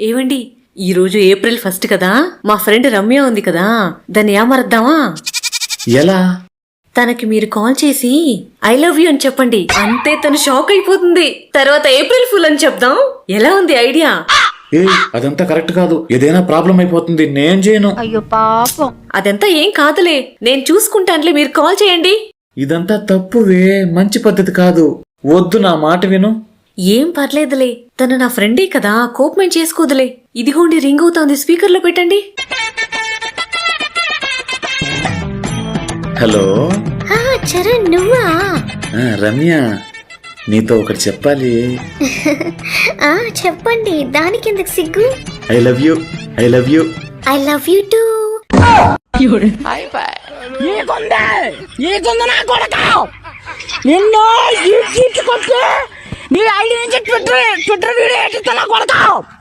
ఏవండి? ఈ రోజు ఏప్రిల్ ఫస్ట్ కదా? మా ఫ్రెండ్ రమ్య ఉంది కదా? దాన్ని ఏమరద్దామా? ఎలా? తనకి మీరు కాల్ చేసి ఐ లవ్ యూ అని చెప్పండి. అంతే తను షాక్ అయిపోతుంది. తర్వాత ఏప్రిల్ ఫుల్ అని చెప్దాం. ఎలా ఉంది ఐడియా? ఏ అదంతా కరెక్ట్ కాదు. ఏదైనా ప్రాబ్లం అయిపోతుంది. నేను చేయను. అయ్యో పాపం. అదంతా ఏం కాదులే. నేను చూసుకుంటానులే. మీరు కాల్ చేయండి. ఇదంతా తప్పువే. మంచి పద్ధతి కాదు. వద్దు నా మాట విను. ఏం పర్లేదులే. తను నా ఫ్రెండే కదా కోపమేం చేసుకోదులే. ఇదిగోండి రింగ్ అవుతోంది స్పీకర్లో పెట్టండి. హలో. చరణ్ నువ్వా? ఆ, రమ్య నీతో ఒకటి చెప్పాలి. ఆ చెప్పండి దానికి ఎందుకు సిగ్గు? I love you I love you. I love you too. నీకుంది నీకుంది నా కొడక? నిన్ను ఈ ట్విట్టర్ ట్విట్టర్ వీడియో ఎట్టిస్తా నా కొడక